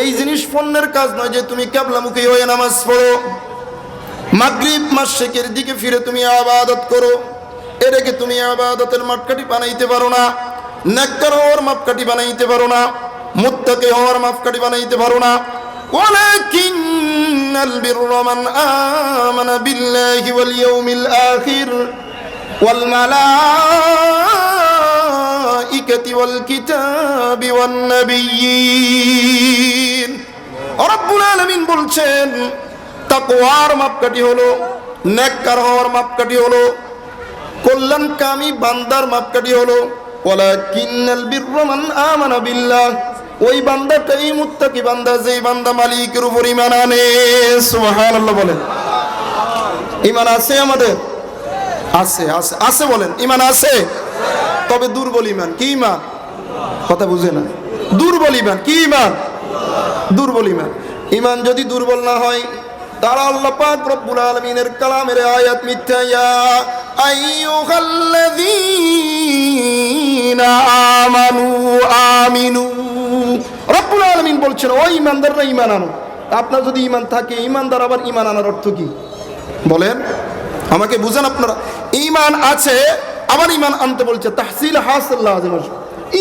এই জিনিস পণ্যের কাজ নয় যে তুমি কেবলামুখী হয়ে নামাজ পড়ো মাগরিব মাসেকের দিকে ফিরে তুমি আবাদত করো এটাকে তুমি আবাদতের মাপকাঠি বানাইতে পারো না নেককার হওয়ার মাপকাঠি বানাইতে পারো না মুত্তাকে হওয়ার মাপকাঠি বানাইতে পারো না ولكن البر من آمن بالله واليوم الآخر والملائكة والكتاب والنبيين رب العالمين বলছেন তাকওয়ার মাপকাঠি হলো নেককার হওয়ার মাপকাঠি হলো কল্যাণকামী বান্দার মাপকাঠি হলো ওয়ালাকিন্নাল বিররা মান আমানা বিল্লাহ ওই বান্দাটাই মুত্তাকি বান্দা যেই বান্দা মালিকের উপর ঈমান আনে সুবহানাল্লাহ বলেন ঈমান আছে আমাদের আছে আছে আছে বলেন ঈমান আছে তবে দুর্বল ঈমান কি ঈমান কথা বুঝে না। দুর্বল ইমান। কি ঈমান দুর্বল ঈমান ইমান যদি দুর্বল না হয়, তারা আল্লাহ পাক রব্বুল আলামিনের কালামের আয়াত মিথ্যা। ইয়া আইয়ুহাল্লাযীনা আমানু আমিনু। রব্বুল আলামিন বলছেন ওই ঈমানদাররা ঈমান আনো। আপনার যদি ঈমান থাকে ঈমানদার আবার ঈমান আনার অর্থ কি? বলেন। আমাকে বুঝেন আপনারা। ঈমান আছে আবার ইমান আনতে বলছে, তাহসিল হাসাল্লাহ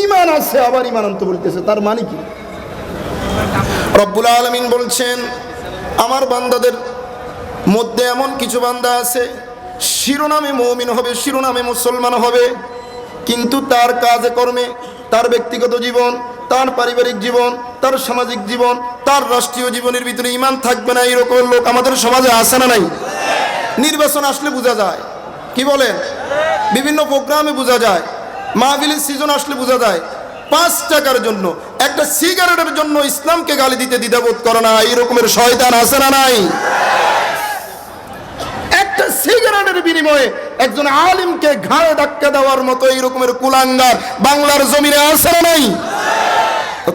ঈমান আছে, আবার ইমান আনতে বলতেছে, তার মানে কি? রব্বুল আলমিন বলছেন, আমার বান্দাদের মধ্যে এমন কিছু বান্দা আছে, শিরোনামে মৌমিন হবে, শিরোনামে মুসলমান হবে, কিন্তু তার কাজে কর্মে, তার ব্যক্তিগত জীবন, তার পারিবারিক জীবন, তার সামাজিক জীবন, তার রাষ্ট্রীয় জীবনের ভিতরে ইমান থাকবে না, এরকম লোক আমাদের সমাজে আসে না নাই? নির্বাচন আসলে বোঝা যায়। কি বলেন? বিভিন্ন প্রোগ্রামে বোঝা যায়, মাহফিলের সিজন আসলে বোঝা যায়, পাঁচ টাকার জন্য, একটা সিগারেটের জন্য ইসলামকে গালি দিতে দ্বিধাবোধ করে না, এই রকমের শয়তান আছে না নাই? একটা সিগারেটের বিনিময়ে একজন আলিমকে ঘাড়ে ধাক্কা দেওয়ার মতো কুলাঙ্গার বাংলার জমিনে আছে না নাই?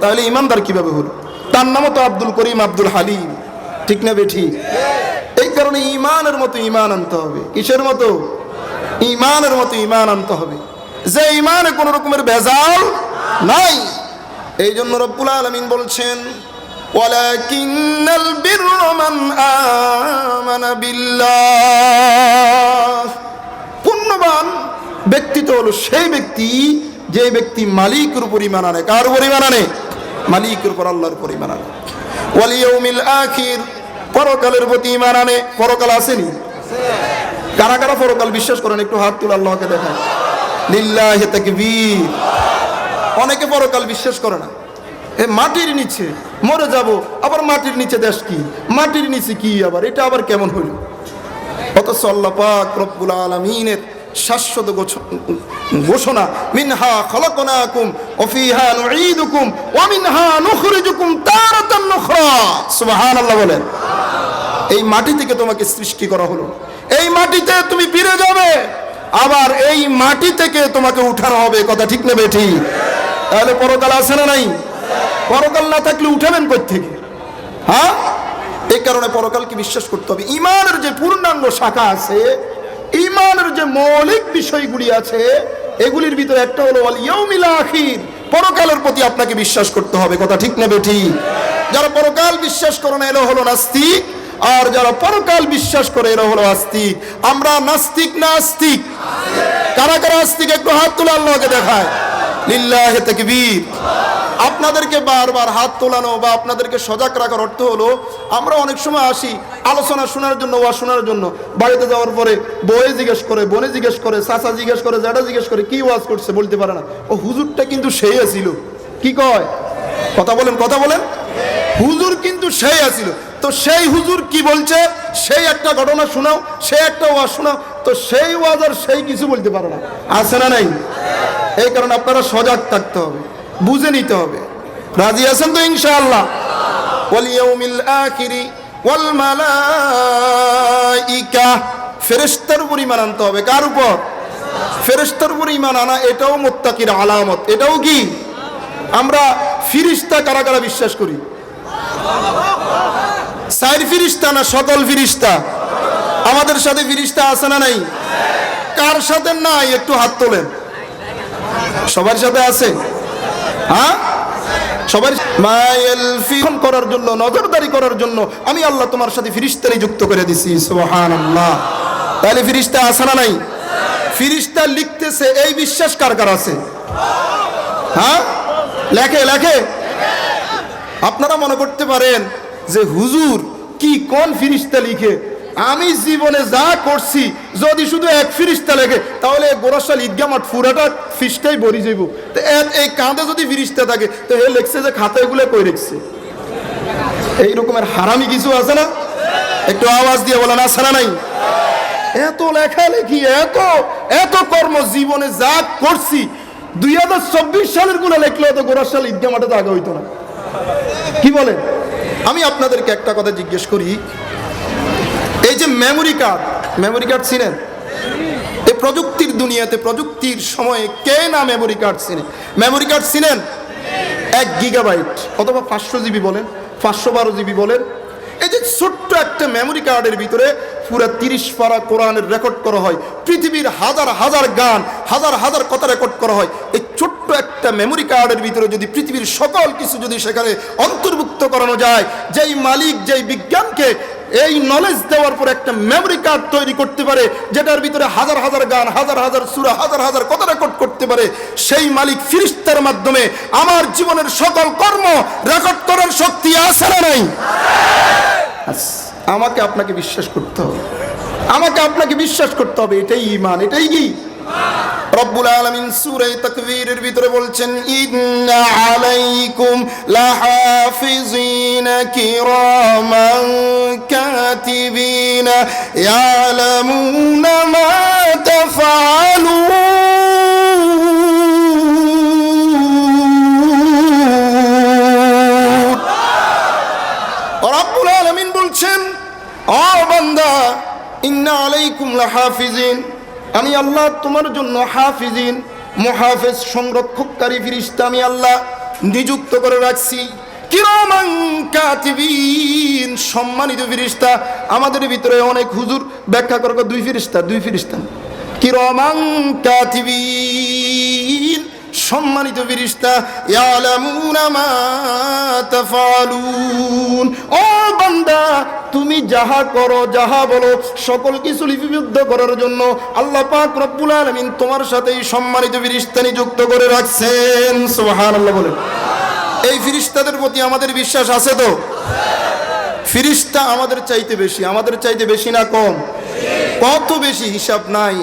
তাহলে ইমানদার কীভাবে হলো? তার নামও তো আব্দুল করিম আব্দুল হালিম। ঠিক না বেঠি? এই কারণে ইমানের মতো ইমান আনতে হবে। কিসের মতো? ইমানের মতো ইমান আনতে হবে যে ইমানে কোন রকমের ভেজাল নাই এই জন্য রব্বুল আলমিন বলছেন ولكن البر من آمن بالله পুণ্যবান ব্যক্তি তো হলো সেই ব্যক্তি যে ব্যক্তি মালিকের উপর ইমান আনে কার উপর ইমান আনে মালিকের উপর আল্লাহর উপর ইমান আনে ওয়ালিয়াউমিল আখির পরকালের প্রতি ইমান আনে পরকাল আসেনি কারা কারা পরকাল বিশ্বাস করেন, একটু হাত তুলে আল্লাহকে দেখায়। লিল্লাহে অনেকে পরকাল বিশ্বাস করে না। এ মাটির নিচে, মরে যাব, আবার মাটির নিচে দেশ কি? মাটির নিচে কি আবার? এটা আবার কেমন হইল? অথচ আল্লাহ পাক রব্বুল আলামিনের শাশ্বত ঘোষণা, মিনহা খলাকনাকুম ওয়া ফিহা নুঈদুকুম ওয়া মিনহা নুখরিজুকুম তারাতান নুখরা। সুবহানাল্লাহ বলেন। এই মাটি থেকে তোমাকে সৃষ্টি করা হলো। এই মাটিতে তুমি ফিরে যাবে। আবার এই মাটি থেকে তোমাকে উঠানো হবে কথা ঠিক নেবে ঠিক? তাহলে পরকাল আছে না নাই? পরকাল না থাকলে উঠাবেন থেকে হ্যাঁ? এই কারণে পরকালকে বিশ্বাস করতে হবে। ইমানের যে পূর্ণাঙ্গ শাখা আছে, ইমানের যে মৌলিক বিষয়গুলি আছে, এগুলির ভিতরে একটা হলো ইয়াউমিল আখির পরকালের প্রতি আপনাকে বিশ্বাস করতে হবে কথা ঠিক নেবে ঠিক? যারা পরকাল বিশ্বাস করে না এলো হলো নাস্তিক। আর যারা পরকাল বিশ্বাস করে, এরা হলো আস্তিক। আমরা নাস্তিক না আস্তিক? কারা কারা আস্তিক? একটু হাত তুলে আল্লাহকে দেখায়। লিল্লাহে আপনাদেরকে বারবার হাত তোলানো বা আপনাদেরকে সজাগ রাখার অর্থ হলো, আমরা অনেক সময় আসি আলোচনা শোনার জন্য ওয়া শোনার জন্য। বাড়িতে যাওয়ার পরে বয়ে জিজ্ঞেস করে, বনে জিজ্ঞেস করে, চাচা জিজ্ঞেস করে, জ্যাঠা জিজ্ঞেস করে, কি ওয়াজ করছে বলতে পারে না। ও হুজুরটা কিন্তু সেই আছিল। কি কয়? কথা বলেন কথা বলেন। হুজুর কিন্তু সেই আছিল। তো সেই হুজুর কি বলছে? সেই একটা ঘটনা শোনাও সেই একটা ওয়াজ শোনাও, তো সেই ওয়াজ আর সেই কিছু বলতে পারো না। আছে না নাই? এই কারণে আপনারা সজাগ থাকতে হবে, বুঝে নিতে হবে। রাজি আছেন তো ইনশাআল্লাহ? ওয়ালিয়াউমিল আখিরি ওয়াল মালাইকা, ফেরেশতার উপর ঈমান আনতে হবে। কার উপর? ফেরেশতার উপর ঈমান আনা, এটাও মুত্তাকির আলামত। এটাও কি? আমরা ফিরিস্তা কারা কারা বিশ্বাস করি? সাইর ফিরিস্তা না সকল ফিরিস্তা? আমাদের সাথে ফিরিস্তা আছে না নাই? কার সাথে নাই? একটু হাত তোলেন। সবার সাথে আছে? হ্যাঁ? সবার মায়েল ফিখন করার জন্য, নজরদারি করার জন্য আমি আল্লাহ তোমার সাথে ফিরিস্তারি যুক্ত করে দিছি, সুবহানাল্লাহ। তাহলে ফিরিস্তা আছে না নাই? ফিরিস্তা লিখতেছে, এই বিশ্বাস কার কার আছে? হ্যাঁ? লেখে লেখে? আপনারা মনে করতে পারেন যে হুজুর কি কোন ফিরিস্তা লিখে? আমি জীবনে যা করছি, যদি শুধু এক ফিরিস্তা লেখে, তাহলে গোরাশাল ঈদগা মাঠ পুরাটা ফিসটাই ভরি যাইব। তো এই কাঁধে যদি ফিরিস্তা থাকে, তো হে লেখছে যে খাতাগুলো কই রেখছে? এই রকমের হারামি কিছু আছে না? একটু আওয়াজ দিয়ে বলেন, আছে না নাই? এত লেখালেখি, এত এত কর্ম জীবনে যা করছি, দুই হাজার চব্বিশ সালেরগুলো লেখলে তো গোরাশাল ঈদগা মাঠে তো আগে হইতো না। কি বলেন? আমি আপনাদেরকে একটা কথা জিজ্ঞেস করি। এই যে মেমোরি কার্ড মেমোরি কার্ড ছিলেন এই প্রযুক্তির দুনিয়াতে, প্রযুক্তির সময়ে কে না মেমোরি কার্ড ছিলেন মেমোরি কার্ড ছিলেন এক গিগাবাইট অথবা পাঁচশো জিবি বলেন, পাঁচশো বারো জিবি বলেন এই যে ছোট্ট একটা মেমোরি কার্ডের ভিতরে পুরো তিরিশ পারা কোরআনের রেকর্ড করা হয়, পৃথিবীর হাজার হাজার গান, হাজার হাজার কথা রেকর্ড করা হয়। এই ছোট্ট একটা মেমোরি কার্ডের ভিতরে যদি পৃথিবীর সকল কিছু যদি সেখানে অন্তর্ভুক্ত করানো যায়, যেই মালিক, যেই বিজ্ঞানকে এই নলেজ দেওয়ার পর একটা মেমরি কার্ড তৈরি করতে পারে, যেটার ভিতরে হাজার হাজার গান, হাজার হাজার সুরা, হাজার হাজার কথা রেকর্ড করতে পারে, সেই মালিক ফিরিস্তার মাধ্যমে আমার জীবনের সকল কর্ম রেকর্ড করার শক্তি আছে না নাই? আমাকে আপনাকে বিশ্বাস করতে হবে। আমাকে আপনাকে বিশ্বাস করতে হবে, এটাই ইমান এটাই কি? রব্বুল আলামিন সূরা তাকবীরের ভিতরে বলছেন, ইন্না আলাইকুম লাহাফিজিন কিরামান কাতিবিন ইয়ালামুনা মা তাফআলুন বলছেন ও বান্দা, ইন্না আলাইকুম লাহাফিজিন আমি আল্লাহ তোমার জন্য হাফিজিন, মহাফেজ সংরক্ষককারী ফিরিস্তা আমি আল্লাহ নিযুক্ত করে রাখছি। সম্মানিত ফিরিস্তা, আমাদের ভিতরে অনেক হুজুর ব্যাখ্যা করব দুই ফিরিস্তা দুই ফিরিস্তা। কিরমাং কাতিবিন। সম্মানিত ফিরিস্তা ও বান্দা, তুমি যাহা করো, যাহা বলো, সকল কিছু লিপিবদ্ধ করার জন্য আল্লাহ পাক রব্বুল আলামিন তোমার সাথে এই সম্মানিত ফিরিস্তা নিযুক্ত করে রাখছেন। সুবহানাল্লাহ বলেন। এই ফিরিস্তাদের প্রতি আমাদের বিশ্বাস আছে তো? ফিরিস্তা আমাদের চাইতে বেশি, আমাদের চাইতে বেশি না কম? কত বেশি হিসাব নাই।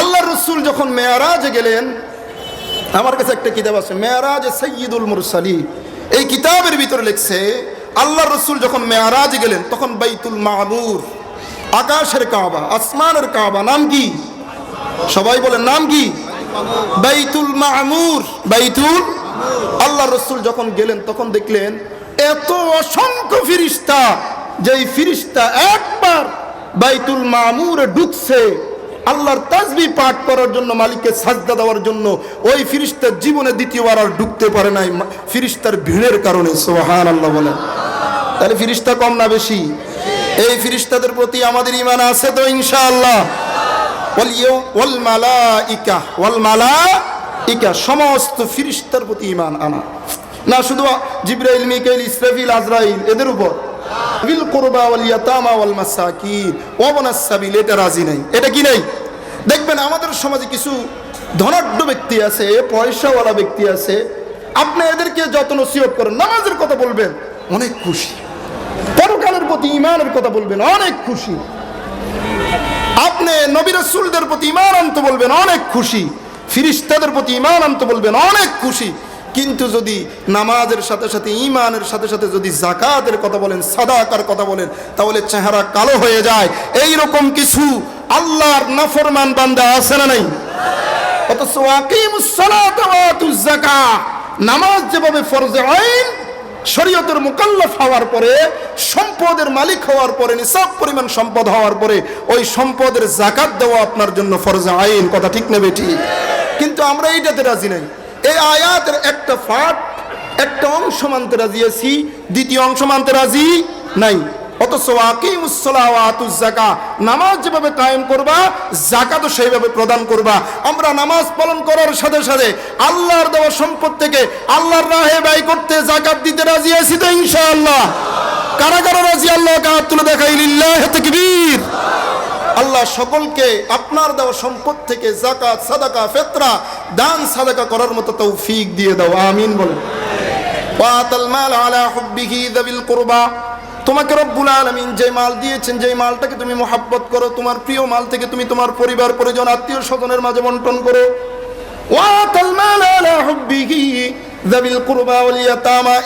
আল্লাহ রসুল যখন মেয়ারাজে গেলেন আমার কাছে একটা কিতাব আছে, মেয়ারাজ সৈয়দুল মুরসালি। এই কিতাবের ভিতরে লিখছে, আল্লাহ রসুল যখন মেয়ারাজ গেলেন, তখন বাইতুল মামুর আকাশের কাবা, আসমানের কাবা, নাম কি? সবাই বলেন নাম কি? বাইতুল মাহমুর বাইতুল? আল্লাহ রসুল যখন গেলেন, তখন দেখলেন, এত অসংখ্য ফিরিস্তা, যেই ফিরিস্তা একবার বাইতুল মামুরে ঢুকছে আল্লাহর তাজবি পাঠ করার জন্য মালিককে সাজদা দেওয়ার জন্য ওই ফিরিস্তার জীবনে দ্বিতীয়বার আর ঢুকতে পারে নাই ফিরিস্তার ভিড়ের কারণে সোহান আল্লাহ বলেন। তাহলে ফিরিস্তা কম না বেশি? এই ফিরিস্তাদের প্রতি আমাদের ইমান আছে তো, ইনশাআল্লাহ। মালাইকা, ওয়াল মালাইকা, সমস্ত ফিরিস্তার প্রতি ইমান আনা। না, শুধু জিব্রাইল, মিকাইল, ইসরাফিল, আজরাইল, এদের উপর। বিল কুরবা ওয়াল ইয়াতামা ওয়াল মাসাকিন। ওয়া বানাস সাবিল এটা রাজি নাই। এটা কি নাই? দেখবেন আমাদের সমাজে কিছু ধনাঢ্য ব্যক্তি আছে, পয়সাওয়ালা ব্যক্তি আছে। আপনি এদেরকে যত নসিহত করেন, নামাজের কথা বলবেন, অনেক খুশি। পরকালের প্রতি ইমানের কথা বলবেন, অনেক খুশি। আপনি নবী রাসূলদের প্রতি ইমান আনতে বলবেন, অনেক খুশি। ফিরিস্তাদের প্রতি ইমান আনতে বলবেন, অনেক খুশি। কিন্তু যদি নামাজের সাথে সাথে ইমানের সাথে সাথে যদি জাকাতের কথা বলেন, সাদাকার কথা বলেন, তাহলে চেহারা কালো হয়ে যায়। এই রকম কিছু আল্লাহর নাফরমান বান্দা আছে না নাই? অথচ নামাজ যেভাবে ফরজে আইন, শরীয়তের মুকাল্লাফ হওয়ার পরে, সম্পদের মালিক হওয়ার পরে, নিসাব পরিমাণ সম্পদ হওয়ার পরে, ওই সম্পদের জাকাত দেওয়া আপনার জন্য ফরজে আইন। কথা ঠিক নেবে ঠিক? কিন্তু আমরা এইটাতে রাজি নাই। এই আয়াতের একটা ফাট একটা অংশ মানতে রাজি আছি, দ্বিতীয় অংশ মানতে রাজি নাই। অথচ আতুজ নামাজ যেভাবে কায়েম করবা সেইভাবে প্রদান করবা। আমরা নামাজ পালন করার সাথে সাথে আল্লাহর দেওয়া আল্লাহর রাহে ব্যয় করতে জাকাত দিতে রাজি আছি তো রাজি আল্লাহ তুলে দেখাই লিল্লাহ তাকবীর। আল্লাহ সকলকে আপনার দেওয়া সম্পদ থেকে জাকাত, সাদাকা, ফেতরা, দান, সাদাকা করার মতো তৌফিক দিয়ে দাও। আমিন কুরবা। তোমাকে রব্বুল আলামিন যে মাল দিয়েছেন, যে মালটাকে তুমি মোহাব্বত করো, তোমার প্রিয় মাল থেকে তুমি তোমার পরিবার, পরিজন, আত্মীয় স্বজনের মাঝে বন্টন করো।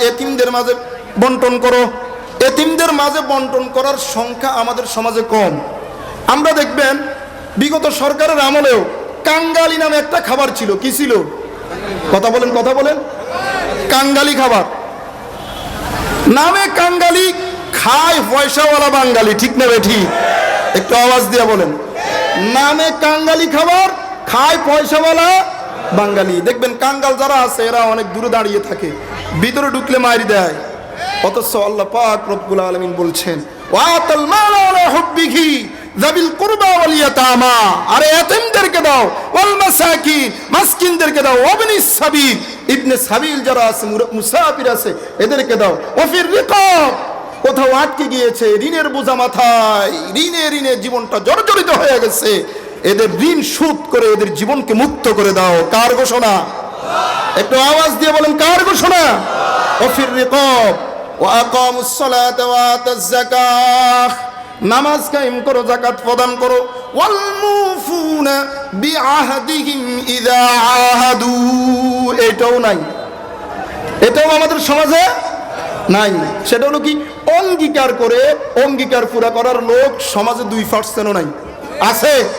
এতিমদের মাঝে বন্টন করো। এতিমদের মাঝে বন্টন করার সংখ্যা আমাদের সমাজে কম। আমরা দেখবেন, বিগত সরকারের আমলেও কাঙ্গালি নামে একটা খাবার ছিল। কি ছিল? কথা বলেন কথা বলেন। কাঙ্গালি খাবার। নামে কাঙ্গালি, খায় পয়সাওয়ালা বাঙালি। ঠিক না ঠিক? একটু আওয়াজ দিয়ে বলেন। নামে কাঙ্গালি খাবার, খায় পয়সাওয়ালা বাঙালি। দেখবেন, কাঙ্গাল যারা আছে, এরা অনেক দূরে দাঁড়িয়ে থাকে। ভিতরে ঢুকলে মারি দেয়। অথচ আল্লাহ পাক রব্বুল আলামিন বলছেন, ওয়াতাল মাল হুব্বিহি যাবিল কুরবা ওয়াল ইয়াতামা। আরে এতিমদেরকে দাও, ওয়াল মাসাকিন, মাসকিনদেরকে দাও ওয়াবনিস সাবিল, ইবনে সাবিল যারা আছে মুসাফির আছে, এদেরকে দাও। ওয়াফির রিকাব, কোথাও আটকে গিয়েছে, ঋণের বোঝা মাথায়, ঋণে ঋণে জীবনটা জর্জরিত হয়ে গেছে। এদের ঋণ শোধ করে এদের জীবনকে মুক্ত করে দাও। কার ঘোষণা? একটু আওয়াজ দিয়ে বলেন, কার ঘোষণা? ওফির রিকাব, ওয়া আকামুস সালাতা ওয়া আতাজ যাকাহ নামাজ কায়েম করো, যাকাত প্রদান করো। ওয়াল মুফুনা বিআহদিহিম ইযা আহাদু। এটাও নাই। এটাও আমাদের সমাজে নাই। সেটা হলো কি? অঙ্গীকার করে, অঙ্গীকার পুরা করার লোক সমাজে দুই পার্সেন্টও নাই। আছে।